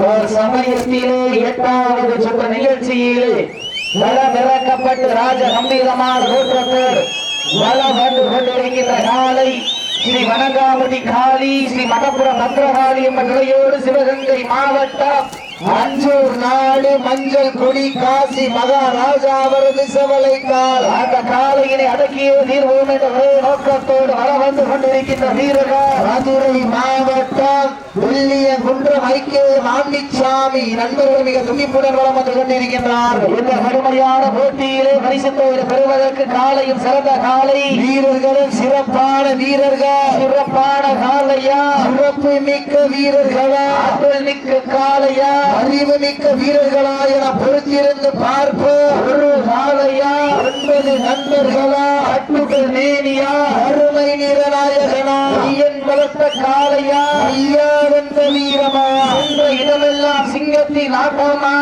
ஒரு சமயத்திலே எட்டாவது சுற்று நிகழ்ச்சியிலே வளமிறக்கப்பட்டு ராஜ கம்பீரமான தோற்றத்தோடு வளம் வந்து கொண்டிருக்கின்ற காலை ஸ்ரீ வனங்காமுடி காளி ஸ்ரீ என்ற நிலையோடு சிவகங்கை மாவட்டம் அஞ்சூர் நாடு மஞ்சள் கொடி காசி மகாராஜா அவரது செவலை கால். அந்த காளையினை அடக்கிய தீர்வோம் என்ற ஒரே நோக்கத்தோடு வளம் வந்து கொண்டிருக்கின்ற வீரர்கள். மதுரை மாவட்டம் வெள்ளிய குன்றம் ஐக்கிய மாண்டிச்சாமி நண்பர்கள் மிக துணிப்புடன் வளம் வந்து கொண்டிருக்கின்றார்கள். இந்த கடுமையான போட்டியிலே பரிசு தொகை பெறுவதற்கு காலையும் சிறந்த காலை வீரர்களும் சிறப்பான வீரர்கள். சிறப்பான காலையா சிறப்பு மிக்க வீரர்களா? மிக்க காலையா அறிவு மிக்க வீரர்களா என பொறுத்திருந்து பார்ப்போம் ஒரு காலையா ஒன்பது நண்பர்களா? அட்டுகள் மேனியா? அருமை ஐயன் வளர்த்த காலையா ஐயா வந்த வீரமா? சென்ற இடமெல்லாம் சிங்கத்தின் ஆட்டமா?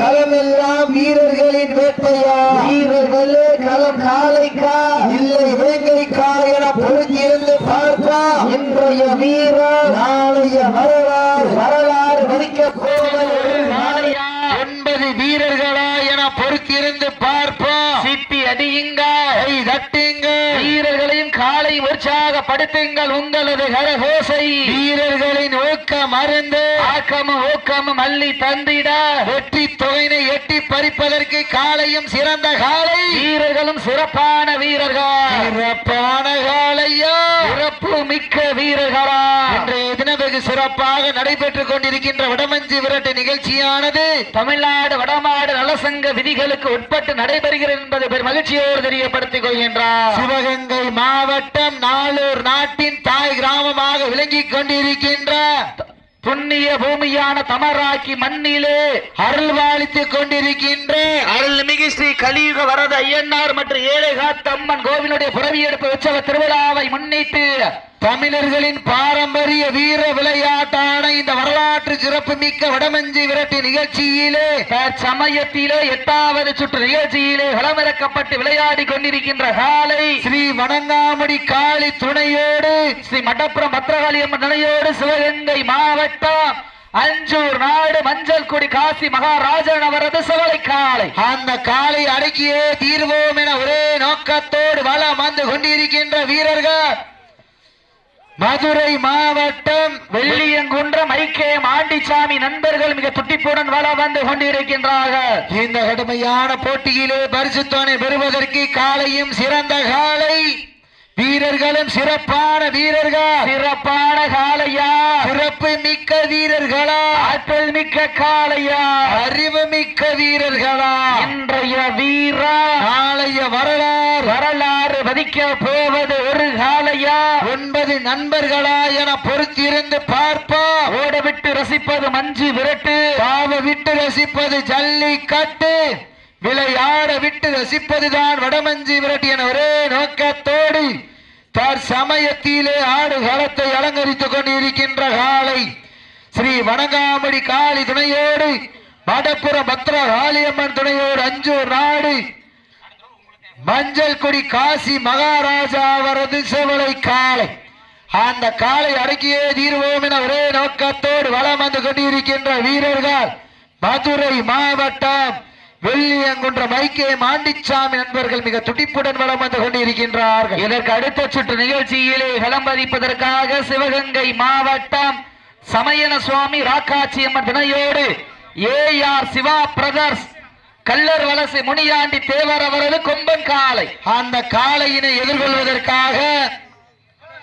களமெல்லாம் வீரர்களின் வேட்டையா? வீரர்களே களம் காலைக்கா இல்லை வேங்கைக்கா என பொறுத்திருந்து பார்ப்பா. இன்றைய வீரர் நாளைய வரலாறு வரலாறு வதிக்க போவது ஒரு காளையா ஒன்பது வீரர்களா என பொறுத்திருந்து பார்ப்போம். சிப்பி அடியுங்க தட்டுங்க வீரர்களையும் காலை உற்சாகப்படுத்துங்கள் உங்களது கரகோசை. வீரர்களின் ஊக்கம் அருந்து. ஆக்கமும் ஊக்கமும் அள்ளி தந்திட. வெற்றி தொகையினை எட்டி பறிப்பதற்கு காலையும் சிறந்த காலை. வீரர்களும் சிறப்பான வீரர்கள். சிறப்பான காலையா. சிறப்பு மிக்க வீரர்களா. இன்றைய தினம் வெகு சிறப்பாக நடைபெற்றுக் கொண்டிருக்கின்ற வடமஞ்சி விரட்டு நிகழ்ச்சியானது தமிழ்நாடு வடமாடு நலசங்க விதிகளுக்கு உட்பட்டு நடைபெறுகிறது என்பதை பெரும் மகிழ்ச்சியோடு தெரியப்படுத்திக் கொள்கின்றார். சிவகங்கை மாவட்டம் நாளூர் நாட்டின் தாய் கிராமமாக விளங்கிக் கொண்டிருக்கின்ற புண்ணிய பூமியான தமராக்கி மண்ணிலே அருள்வாளித்துக் கொண்டிருக்கின்ற அருள்மிகு ஸ்ரீ கலியுக வரத ஐயன்னார் மற்றும் ஏழைகாத்தம்மன் கோவிலுடைய புறவி எடுப்பு உற்சவ திருவிழாவை முன்னிட்டு தமிழர்களின் பாரம்பரிய வீர விளையாட்டான இந்த வரலாற்று சிறப்பு மிக்க வடமஞ்சி விரட்டு நிகழ்ச்சியிலே சமயத்திலே எட்டாவது சுற்று நிகழ்ச்சியிலே களமிறக்கப்பட்டு விளையாடி கொண்டிருக்கின்ற காலை ஸ்ரீ வணங்காமுடி காளி துணையோடு ஸ்ரீ மடப்புறம் பத்ரகாளி அம்மன் நிலையோடு சிவகங்கை மாவட்டம் அஞ்சூர் நாடு மஞ்சள் கொடி காசி மகாராஜன் அவரது சவலை காலை. அந்த காலை அடக்கியே தீர்வோம் என ஒரே நோக்கத்தோடு வளம் வந்து கொண்டிருக்கின்ற வீரர்கள் மதுரை மாவட்டம் வெள்ளியங்குன்றம் ஐக்கியம் ஆண்டிச்சாமி நண்பர்கள் மிக துட்டிப்புடன் வள வந்து கொண்டிருக்கின்றார்கள். இந்த கடுமையான போட்டியிலே பரிசுத்தோனை பெறுவதற்கு காலையும் சிறந்த காலை. வீரர்களும் சிறப்பான வீரர்கள். சிறப்பான காலையா சிறப்பு மிக்க வீரர்களா. ஆற்றல் மிக்க காளையா. அறிவு மிக்க வீரர்களா. இன்றைய வீரா. நாளைய வரலாறு. வரலாறு வதிக்க போவது ஒரு காளையா. ஒன்பது நண்பர்களா என பொறுத்திருந்து பார்ப்போம். ஓட விட்டு ரசிப்பது மஞ்சு விரட்டு. பாவ விட்டு ரசிப்பது ஜல்லிக்கட்டு. விளையாட விட்டு ரசிப்பதுதான் வடமஞ்சி விரட்டி என ஒரே நோக்கத்தோடு தற்சமயத்திலே ஆடு களத்தை அலங்கரித்துக் கொண்டிருக்கின்ற காலை ஸ்ரீ வணங்காமடி காளி துணையோடு வடப்புற பத்ர காளியம்மன் துணையோடு அஞ்சூர் நாடு. மஞ்சள் கொடி காசி மகாராஜா அவரது செவலை காளை அந்த காலை அடக்கியே தீர்வோம் என ஒரே நோக்கத்தோடு வளம் வந்து கொண்டிருக்கின்ற வீரர்கள் மதுரை மாவட்டம் வெள்ளியங்குன்றம் ஐக்கிய மாண்டிச்சாமி நண்பர்கள் மிக துடிப்புடன் வலம் வந்து கொண்டிருக்கின்றார்கள். இதற்கு அடுத்த சுற்று நிகழ்ச்சியிலே களம்பதிப்பதற்காக சிவகங்கை மாவட்டம் சமயன சுவாமி ராக்காட்சி அம்மன் துணையோடு A R Siva brothers Kallar Valasai Muniyandi Thevar அவரது கொம்பன் காலை அந்த காளையினை எதிர்கொள்வதற்காக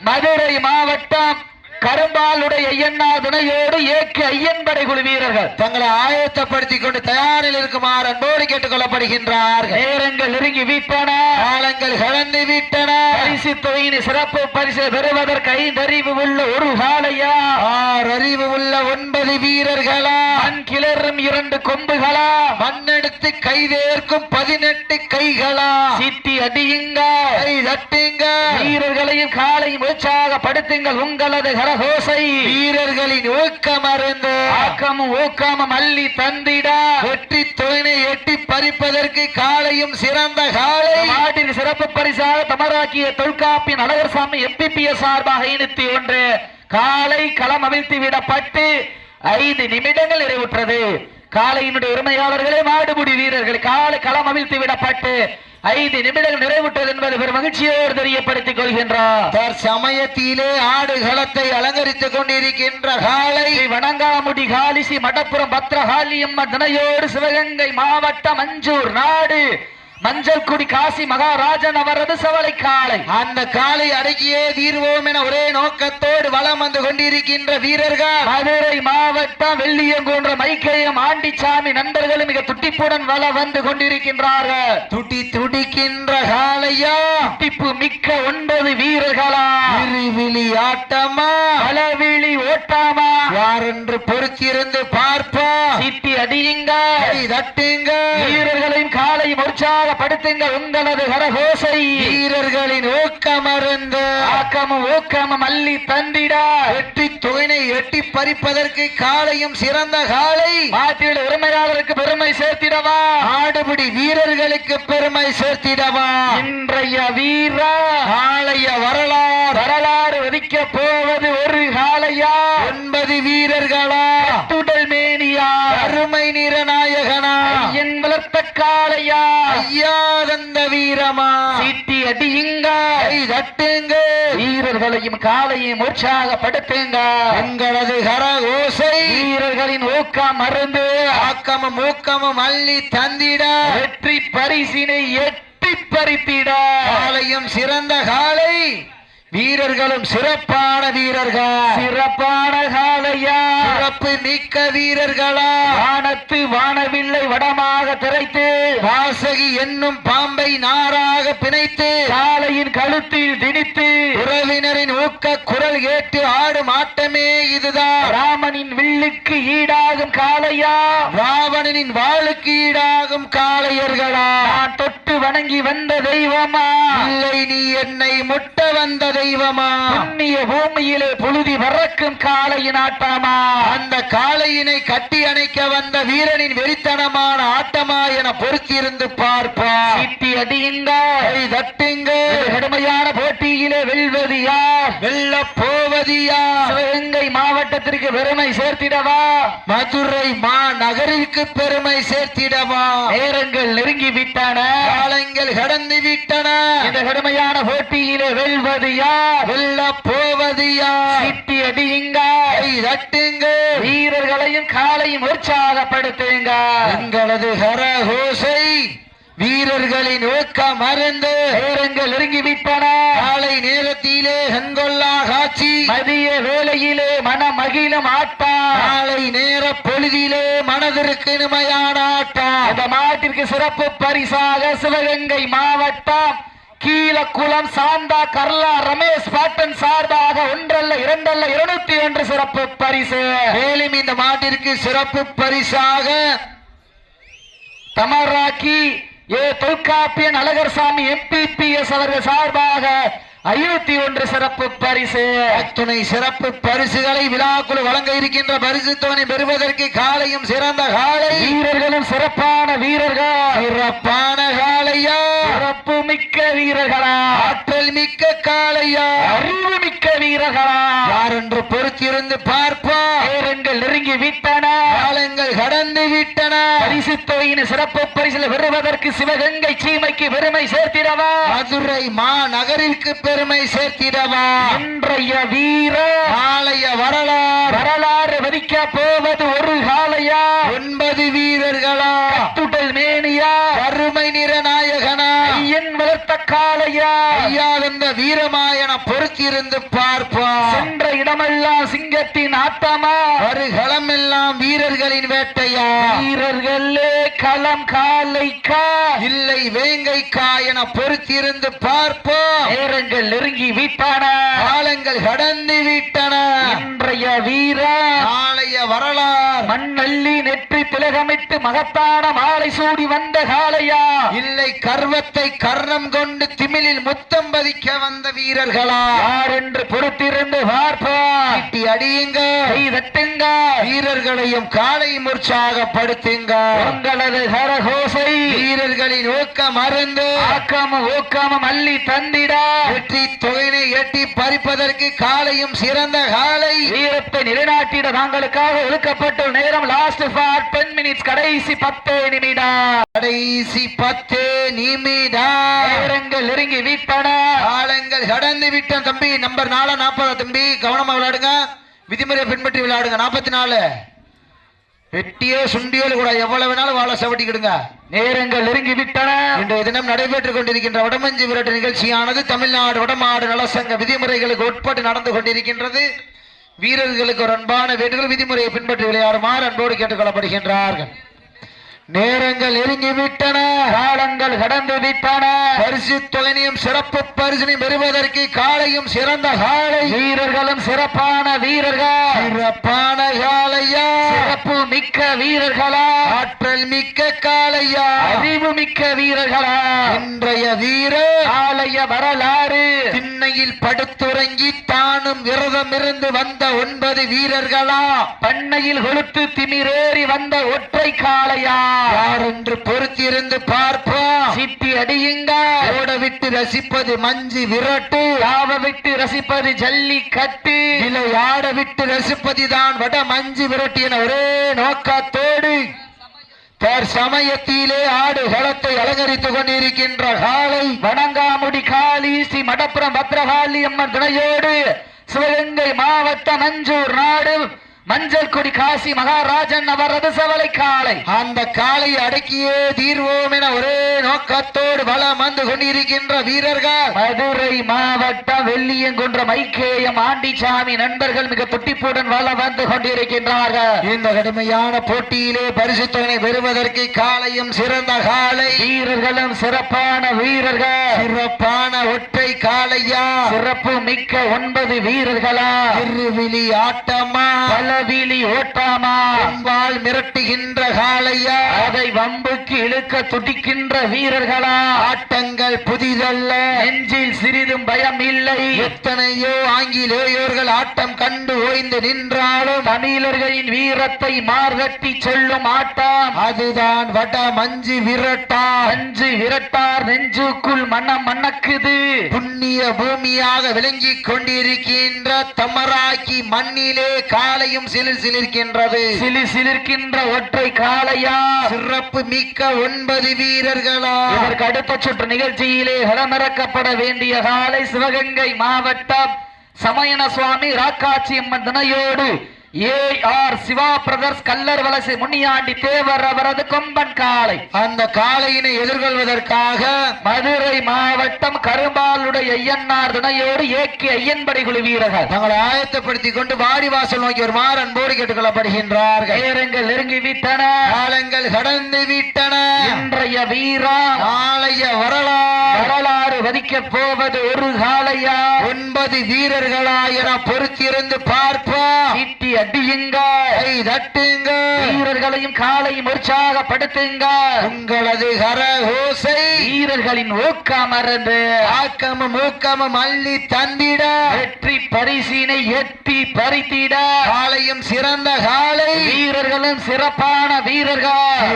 மதுரை மாவட்டம் கரும்பாலுடைய ஐயன்னா துணையோடு ஏக்கு ஐயன்படை குழு வீரர்கள். தங்களை ஆயத்தப்படுத்திக் கொண்டு தயாரில் இருக்குமாறு அன்போடு கேட்டுக் கொள்ளப்படுகின்றார்கள் நேரங்கள் நெருங்கி விட்டன. காலங்கள் கலந்து விட்டன. பரிசு தொகையின் சிறப்பு பரிசு பெறுவதற்கு ஐந்தறிவு உள்ள ஒரு காலையா ஆறு அறிவு உள்ள ஒன்பது வீரர்களா? மண் கிளறும் இரண்டு கொம்புகளா? மண்ணெடுத்து கைதேர்க்கும் பதினெட்டு கைகளா? சித்தி அடியுங்க கை தட்டுங்க வீரர்களையும் காலையும் உற்சாகப்படுத்துங்கள். உங்களது கரகோசை வீரர்களின் ஊக்கம் அருந்து ஆக்கமும் ஊக்கமும் அள்ளி தந்திட. வெற்றி தொழிலை எட்டி பறிப்பதற்கு காலையும் சிறந்த காலை. நாட்டின் சிறப்பு பரிசாக தமராக்கிய தொல்காப்பின் அழகர் சாமி எம்பிபிஎஸ் சார்பாக இணைத்து ஒன்று காலை களம் அவிழ்த்து விடப்பட்டு ஐந்து நிமிடங்கள் நிறைவுற்றது. காலையினுடைய உரிமையாளர்களே மாடுபிடி வீரர்கள் காலை களம் அவிழ்த்து விடப்பட்டு ஐந்து நிமிடங்கள் நிறைவுற்றது என்பது பெரும் மகிழ்ச்சியோடு தெரியப்படுத்திக் கொள்கின்றார். தற்சமயத்திலே ஆடுகளத்தை அலங்கரித்துக் கொண்டிருக்கின்ற காலை வணங்காமுடி காலிசி மடப்புறம் பத்ரகாளியம்மன் தினையோடு சிவகங்கை மாவட்டம் மஞ்சூர் நாடு. மஞ்சள் குடி காசி மகாராஜன் அவரது சவலை காளை. அந்த காலை அடக்கியே தீர்வோம் என ஒரே நோக்கத்தோடு வலம் வந்து கொண்டிருக்கின்ற வீரர்கள். மதுரை மாவட்டம் வெள்ளியங்குன்ற மைக்கேயம் ஆண்டிச்சாமி நண்பர்களும் மிக துட்டிப்புடன் வல வந்து கொண்டிருக்கின்றார்கள். துடி துடிக்கின்ற காலையா துட்டிப்பு மிக்க ஒன்பது வீரர்களா? விரிவிலி ஆட்டமா? பலவிழி ஓட்டாமா? யாரென்று பொறுத்திருந்து பார்ப்போம். சிட்டி அடியுங்க தட்டுங்க வீரர்களையும் காலையும் உற்சாகப்படுத்துங்க உங்களது கரகோசை வீரர்களின் ஊக்கமருந்து. ஆக்கமும் ஊக்கமும் அள்ளி தந்திட. வெற்றி தொகைனை எட்டி பறிப்பதற்கு காலையும் சிறந்த காலை. மாட்டிட உரிமையாளருக்கு பெருமை சேர்த்திடவா. ஆடுபிடி வீரர்களுக்கு பெருமை சேர்த்திடவா. இன்றைய வீரா. காளைய வரலாறு. வரலாறு விதிக்க போவது ஒரு காளையா. ஒன்பது வீரர்களா. துடல் மேனியா அருமை நிறநாயகனா? ஐயன் வளர்த்த காளையா? ஐயா தந்த வீரமா? சீட்டி அடியுங்க. தட்டுங்க. வீரர்களையும் காலையும் உற்சாகப்படுத்துங்க. எங்களது கர ஓசை. வீரர்களின் ஊக்கம் மருந்து. ஆக்கமும் ஊக்கமும் அள்ளி தந்திட. வெற்றி பரிசினை எட்டி பறித்திட. காலையும் சிறந்த காலை வீரர்களும் சிறப்பான வீரர்கள். சிறப்பான காளையா. சிறப்பு மிக்க வீரர்களா. வானத்து வானவில்லை வடமாக திரைத்து. வாசகி என்னும் பாம்பை நாராக பிணைத்து. காளையின் கழுத்தில் திணித்து. உறவினரின் ஊக்க குரல் கேட்டு ஆடும் ஆட்டமே இதுதான் ராமனின் வில்லுக்கு ஈடாகும் காளையா. ராவணனின் வாளுக்கு ஈடாகும் காளையர்களா. நான் தொட்டு வணங்கி வந்த தெய்வமா. இல்லை நீ என்னை முட்ட வந்த தெய்வமா? புண்ணிய பூமியிலே புழுதி பறக்கும் காளையின் ஆட்டமா? அந்த காளையினை கட்டி அணைக்க வந்த வீரனின் வெறித்தனமான ஆட்டமா என பொறுத்திருந்து பார்ப்பா. சிட்டி அடியுங்க. தட்டுங்க. கடுமையான போட்டியிலே வெல்வது யார் வெல்ல போவதியா? சிவகங்கை மாவட்டத்திற்கு பெருமை சேர்த்திடவா? மதுரை மா நகரிற்கு பெருமை சேர்த்திடவா? நேரங்கள் நெருங்கி விட்டன காலங்கள் கடந்து விட்டன. இந்த கடுமையான போட்டியிலே வெல்வது யார்? வெல்ல போவதியா சிட்டி அடியுங்க. தட்டுங்க. வீரர்களையும் காலையும் உற்சாகப்படுத்துங்க. எங்களது ஹரஹோசை வீரர்களின் ஊக்கம் மறந்து நேரங்கள் நெருங்கி விட்டன காலை நேரத்திலே கண்கொள்ளா காட்சி. மதிய வேளையிலே மன மகிழும் ஆட்டம் காலை நேர பொழுதிலே மனதிற்கு இனிமையான ஆட்டம் இந்த மாட்டிற்கு சிறப்பு பரிசாக சிவகங்கை மாவட்டம் கீழக்குளம் சாந்தா கர்லா ரமேஷ் பாட்டன் சார்பாக ஒன்றல்ல இரண்டல்ல இருநூத்தி ஒன்று சிறப்பு பரிசு. மேலும் இந்த மாட்டிற்கு சிறப்பு பரிசாக தமராக்கி ஏ தொல்காப்பியன் அழகர்சாமி எம்பிபிஎஸ் அவர்கள் சார்பாக ஐநூத்தி ஒன்று சிறப்பு பரிசு. துணை சிறப்பு பரிசுகளை விழாக்குழு வழங்க இருக்கின்ற பரிசு தொகை பெறுவதற்கு காலையும் சிறந்த காலை. வீரர்களும் சிறப்பான வீரர்கள். சிறப்பான காலையா? சிறப்பு மிக்க வீரர்களா? ஆற்றல் மிக்க காளையா அறிவு மிக்க வீரர்களா? யார் என்று பொறுத்திருந்து பார்ப்போம். நேரங்கள் நெருங்கி விட்டன. காலங்கள் கடந்து விட்டன. பரிசு தொகையின் சிறப்பு பரிசில் பெறுவதற்கு சிவகங்கை சீமைக்கு பெருமை சேர்த்திடவா? மதுரை மா நகரிற்கு பெருமை சேர்த்திடவா இன்றைய வீர காளைய வரலாறு. வரலாறு வதிக்க போவது ஒரு காலையா ஒன்பது வீரர்களா? துடல் மேனியா? வறுமை நிறநாயகனா ஐயன் வளர்த்த காலையா ஐயா வந்த வீரமாயன பொறுத்திருந்து பார்ப்போம் சென்ற இடமெல்லாம் சிங்கத்தின் ஆட்டமா? வருகளம் எல்லாம் வீரர்களின் வேட்டையா? வீரர்களே களம் காலைக்கா? இல்லை வேங்கைக்கா என பொறுத்திருந்து பார்ப்போம். நேரங்கள் நெருங்கி விட்டன. காலங்கள் கடந்து விட்டன. இன்றைய வீர. நாளைய வரலாறு. மண்ணள்ளி நெற்றி திலகமிட்டு மகத்தான மாலை சூடி வந்த காளையா. இல்லை கர்வத்தை கர்ணம் கொண்டு திமிலில் முத்தம் பதிக்க வந்த வீரர்களா. யார் என்று பொறுத்திருந்து பார்ப்பார் ஈட்டி அடியுங்க. தட்டுங்க. வீரர்களையும் காலையும் உற்சாகப்படுத்துங்க உங்களது கரகோசை வீரர்களின் ஊக்கம் மருந்து ஆக்காம ஊக்காம அள்ளி தந்திட. வெற்றி தொகையினை எட்டி பறிப்பதற்கு காலையும் சிறந்த காலை. வீரத்தை நிலைநாட்டிட தாங்களுக்காக ஒதுக்கப்பட்ட நேரம் லாஸ்ட் ஃபார் டென் மினிட்ஸ் கடைசி பத்து நிமிடம் கடைசி பத்து நிமிடா. நேரங்கள் நெருங்கி விட்டன. காலங்கள் கடந்து விட்டோம் தம்பி நம்பர் நாலா நாற்பதா தம்பி கவனமா விளையாடுங்க. விதிமுறையை பின்பற்றி விளையாடுங்க. நாற்பத்தி நாலு. வெட்டியோ சுண்டியோ கூட எவ்வளவு வேணாலும் வாழ சவட்டிக்கிடுங்க. நேரங்கள் நெருங்கி விட்டன. இன்றைய தினம் நடைபெற்றுக் கொண்டிருக்கின்ற வடமஞ்சி விரட்டு நிகழ்ச்சியானது தமிழ்நாடு வடமாடு நலசங்க விதிமுறைகளுக்கு உட்பட்டு நடந்து கொண்டிருக்கின்றது. வீரர்களுக்கு ஒரு அன்பான வேண்டுகோள் விதிமுறையை பின்பற்றி விளையாடுமாறு அன்போடு கேட்டுக்கொள்ளப்படுகின்றார்கள். நேரங்கள் நெருங்கி விட்டன காலங்கள் கடந்து விட்டன பரிசு தொகையினையும் சிறப்பு பரிசினையும் பெறுவதற்கு காலையும் சிறந்த காலை. வீரர்களும் சிறப்பான வீரர்கள். சிறப்பான காலையா? சிறப்பு மிக்க வீரர்களா? ஆற்றல் மிக்க காலையா? அறிவு மிக்க வீரர்களா? இன்றைய வீரர் ஆலய வரலாறு. திண்ணையில் படுத்துறங்கி தானும் விரதம் இருந்து வந்த ஒன்பது வீரர்களா? பண்ணையில் கொளுத்து திமிரேறி வந்த ஒற்றை காளையா? யார் என்று பொறுத்திருந்து பார்ப்போம். சிட்டி அடியுங்க. ஓட விட்டு ரசிப்பது மஞ்சு விரட்டு. யாவ விட்டு ரசிப்பது ஜல்லி கட்டு விளையாட விட்டு ரசிப்பதுதான் வட மஞ்சு விரட்டு என ஒரே நோக்கத்தோடு தர் சமயத்திலே ஆடு களத்தை அலங்கரித்துக் கொண்டிருக்கின்ற காலை வணங்காமுடி காளி ஸ்ரீ மடப்புரம் பத்ரகாளி அம்மன் துணையோடு சிவகங்கை மாவட்டம் மஞ்சூர் நாடு மஞ்சள் கொடி காசி மகாராஜன் அவரது சவலை காளை அந்த காலை அடக்கியே தீர்வோம் என ஒரே நோக்கத்தோடு பலம் வந்து கொண்டிருக்கின்ற வீரர்கள். மதுரை மாவட்டம் வெள்ளியங்குன்ற மைக்கேயம் ஆண்டிச்சாமி நண்பர்கள் மிக புட்டிப்புடன் வள வந்து கொண்டிருக்கின்றார்கள். இந்த கடுமையான போட்டியிலே பரிசுத்தனை பெறுவதற்கு காலையும் சிறந்த காலை. வீரர்களும் சிறப்பான வீரர்கள். சிறப்பான ஒற்றை காலையா? சிறப்பு மிக்க ஒன்பது வீரர்களா? திருவிழி ஆட்டமா? பலவீலி ஓட்டாமா? அம்பாள் மிரட்டுகின்ற காலையா அதை வம்புக்கு இழுக்க துடிக்கின்ற வீரர்களா? ஆட்டங்கள் புதிதல்ல. நெஞ்சில் சிறிதும் பயம் இல்லை. எத்தனையோ ஆங்கிலேயோர்கள் ஆட்டம் கண்டு ஓய்ந்து நின்றாலும் தமிழர்களின் வீரத்தை மார்கட்டி சொல்லும் ஆட்டம். அதுதான் வட மஞ்சு விரட்டா அஞ்சு விரட்டார் நெஞ்சுக்குள் மனம் மணக்குது. புண்ணிய பூமியாக விளங்கிக் கொண்டிருக்கின்ற தமராக்கி மண்ணிலே காலையும் சிலிர் சிலிர்க்கின்றது. சிலி சிலிர்க்கின்ற ஒற்றை காளையா? சிறப்பு மிக்க ஒன்பது வீரர்களா? இதற்கு அடுத்த சுற்று நிகழ்ச்சியிலே களமிறக்கப்பட வேண்டிய காலை சிவகங்கை மாவட்டம் சமயன சுவாமி ராக்காச்சி அம்மன் துணையோடு A R Siva brothers Kallar Valasai Muniyandi Thevar அவரது கொம்பன் காளை. அந்த காளையினை எதிர்கொள்வதற்காக மதுரை மாவட்டம் கரும்பாலுடைய ஐயன்னார் துணையோடு ஏகே ஐயன்படை குழு வீரர்கள். தங்களை ஆயத்தப்படுத்திக் கொண்டு வாடிவாசல் நோக்கி ஒரு மாறு அன்போடு கேட்டுக்கொள்ளப்படுகின்றார்கள். நேரங்கள் நெருங்கி விட்டன. காலங்கள் கடந்து விட்டன. இன்றைய வீரம் நாளைய வரலாறு. வரலாறு வதிக்க போவது ஒரு காளையா? ஒன்பது வீரர்களா என பொறுத்திருந்து பார்ப்போம். அடியுங்க தட்டுங்க. வீரர்களையும் காலையும் உற்சாகப்படுத்துங்க. உங்களது கரகோசை வீரர்களின் ஊக்கம் மறந்து ஆக்கமும் ஊக்கமும் அள்ளி தந்திட. வெற்றி பரிசினை எட்டி பறித்திட. காலையும் சிறந்த காலை. வீரர்களும் சிறப்பான வீரர்கள்.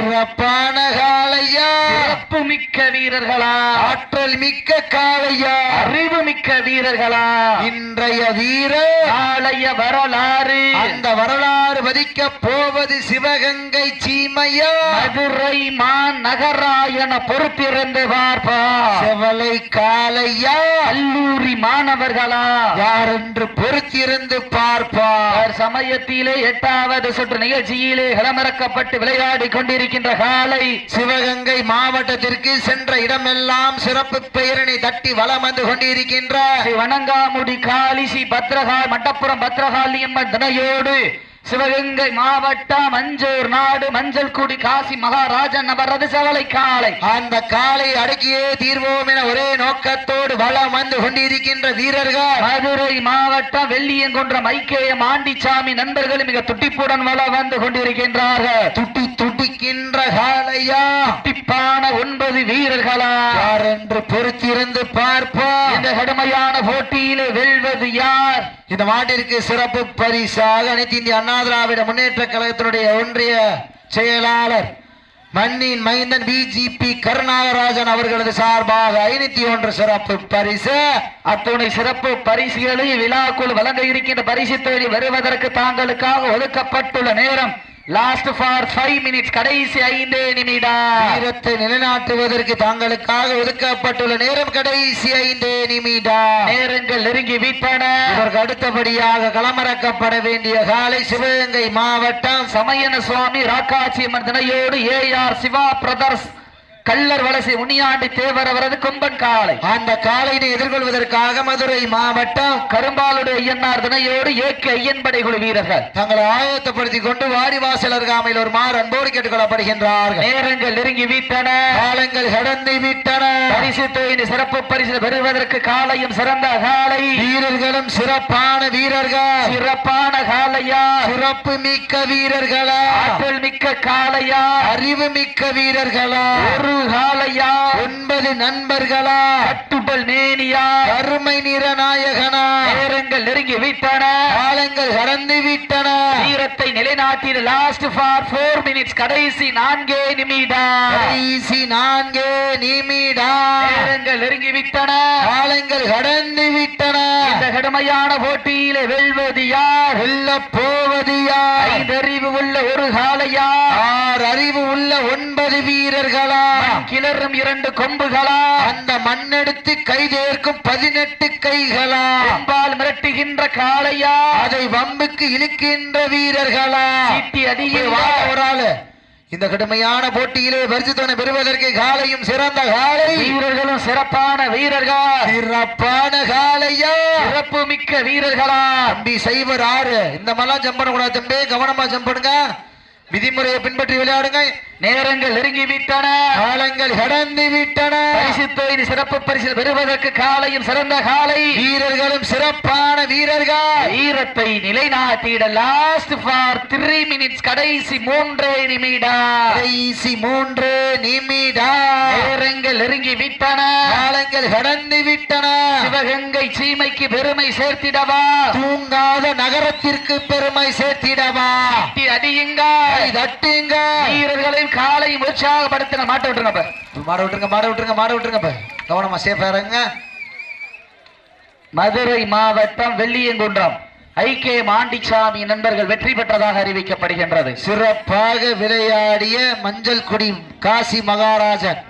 சிறப்பான காலையா. சிறப்பு மிக்க வீரர்களா. ஆற்றல் மிக்க காளையா அறிவு மிக்க வீரர்களா. இன்றைய வீரர். நாளைய வரலாறு. அந்த வரலாறு வதிக்க போவது சிவகங்கை சீமையா? மதுரை மான் நகராயன பொறுத்திருந்து பார்ப்பா. செவலை காளையா? கல்லூரி மாணவர்களா? யார் என்று பொறுத்திருந்து பார்ப்பார் சமயத்திலே எட்டாவது சுற்று நிகழ்ச்சியிலே களமிறக்கப்பட்டு விளையாடி கொண்டிருக்கின்ற காலை சிவகங்கை மாவட்டத்திற்கு சென்ற இடமெல்லாம் சிறப்பு பெயரினை தட்டி வலம் வந்து கொண்டிருக்கின்ற வணங்காமுடி காளி ஸ்ரீ பத்ரகாள் மட்டப்புறம் பத்ரகாளி அம்மன் நாடு சிவகங்கை மாவட்டம் மஞ்சூர் நாடு மஞ்சள் குடி காசி மகாராஜன் அவரது சவலை காலை. அந்த காலை அடக்கியே தீர்வோம் என ஒரே நோக்கத்தோடு வளம் வந்து கொண்டிருக்கின்ற வீரர்கள். மதுரை மாவட்டம் வெள்ளியங்குன்ற மைக்கேய மாண்டிச்சாமி நண்பர்கள் மிக துட்டிப்புடன் வள வந்து கொண்டிருக்கின்றார்கள். துட்டி துடிக்கின்ற காலையா? துட்டிப்பான ஒன்பது வீரர்களா? யார் என்று பொறுத்திருந்து பார்ப்போம். இந்த கடுமையான போட்டியிலே வெல்வது யார்? இந்த மாட்டிற்கு சிறப்பு பரிசாக அனைத்து இந்திய அண்ணா திராவிட முன்னேற்ற கழகத்தினுடைய ஒன்றிய செயலாளர் மண்ணின் மைந்தன் பிஜிபி கருணாகராஜன் அவர்களது சார்பாக ஐநூத்தி ஒன்று சிறப்பு பரிசு. அத்துணை சிறப்பு பரிசுகளை விழாக்குள் வழங்க இருக்கின்ற பரிசு தொழில் வருவதற்கு தாங்களுக்காக ஒதுக்கப்பட்டுள்ள நேரம் லாஸ்ட் ஃபார் ஃபைவ் மினிட்ஸ் கடைசி ஐந்தே நிமிடம். வீரத்தை நிலைநாட்டுவதற்கு தாங்களுக்காக ஒதுக்கப்பட்டுள்ள நேரம் கடைசி ஐந்து நிமிடம். நேரங்கள் நெருங்கி விட்டன. இதற்கு அடுத்தபடியாக களமிறக்கப்பட வேண்டிய காலை சிவகங்கை மாவட்டம் சமயன சுவாமி Rakkachi Amman திணையோடு A R Siva brothers Kallar Valasai Muniyandi Thevar அவரது கொம்பன் காலை அந்த காலையினை எதிர்கொள்வதற்காக மதுரை மாவட்டம் கரும்பாலுடைய ஐயனார் திணையோடு ஏக்க ஐயன்படை குழு வீரர்கள். தங்களை ஆயத்தப்படுத்திக் கொண்டு வாடிவாசல் அருகாமையில் ஒரு மாறு அன்போடு கேட்டுக்கொள்ளப்படுகின்றார்கள். நேரங்கள் நெருங்கி விட்டன. காலங்கள் கடந்து விட்டன. பரிசு தொகையின் சிறப்பு பரிசு பெறுவதற்கு காலையும் சிறந்த காலை வீரர்களும் சிறப்பான வீரர்கள். சிறப்பான காலையா சிறப்பு மிக்க வீரர்களா. ஆற்றல் மிக்க காலையா அறிவு மிக்க வீரர்களா. ஒரு காலையா? ஒன்பது நண்பர்களா? கட்டுடல் மேனியா? கருமை நிறநாயகனா? நேரங்கள் நெருங்கி விட்டன. காலங்கள் கடந்து விட்டன. வீரத்தை நிலைநாட்டின லாஸ்ட் ஃபார் ஃபோர் மினிட்ஸ் கடைசி நான்கே நிமிடம் கடைசி நான்கே நிமிடா. நேரங்கள் நெருங்கி விட்டன. காலங்கள் கடந்து விட்டன. இந்த கடுமையான போட்டியிலே வெல்வது யார்? வெல்ல போவது யார்? ஐந்தறிவு உள்ள ஒரு காலையா? ஆறு அறிவு உள்ள ஒன்பது வீரர்களா? கிளறும் இரண்டு கொம்புகளா? அந்த மண்ணெடுத்து கைதேர்க்கும் பதினெட்டு கைகளா? கொம்பால் மிரட்டுகின்ற காளையா? அதை வம்புக்கு இழுக்கின்ற வீரர்களா? ஒரு ஆளு. இந்த கடுமையான போட்டியிலே பரிசுத்தனை பெறுவதற்கு காலையும் சிறந்த காலை வீரர்களும் சிறப்பான வீரர்கள். சிறப்பான காலையா சிறப்பு மிக்க வீரர்களா? தம்பி சைவர் ஆறு. இந்த மாதிரிலாம் ஜம்ப் பண்ணக்கூடாது தம்பி. கவனமா ஜம்ப் பண்ணுங்க. விதிமுறையை பின்பற்றி விளையாடுங்க நேரங்கள் நெருங்கி விட்டன. காலங்கள் கடந்து விட்டன. பரிசு தொகையின் சிறப்பு பரிசு பெறுவதற்கு காலையும் சிறந்த காலை. வீரர்களும் சிறப்பான வீரர்கள். வீரத்தை நிலைநாட்டிட லாஸ்ட் ஃபார் த்ரீ மினிட்ஸ் கடைசி மூன்றே நிமிடம். கடைசி மூன்று நிமிடா நேரங்கள் நெருங்கி விட்டன. காலங்கள் கடந்து விட்டன. சிவகங்கை சீமைக்கு பெருமை சேர்த்திடவா. தூங்காத நகரத்திற்கு பெருமை சேர்த்திடவா. அடியுங்க தட்டுங்க வீரர்களையும் காலையும் உற்சாகப்படுத்தின மாட்ட விட்டுருங்க. மாட விட்டுருங்க மாட விட்டுருங்க மாட விட்டுருங்க. கவனமா சேஃபா இருங்க. மதுரை மாவட்டம் வெள்ளியங்குன்றம் ஐக்கிய மாண்டிச்சாமி நண்பர்கள் வெற்றி பெற்றதாக அறிவிக்கப்படுகின்றது. சிறப்பாக விளையாடிய மஞ்சள் கொடி காசி மகாராஜன்.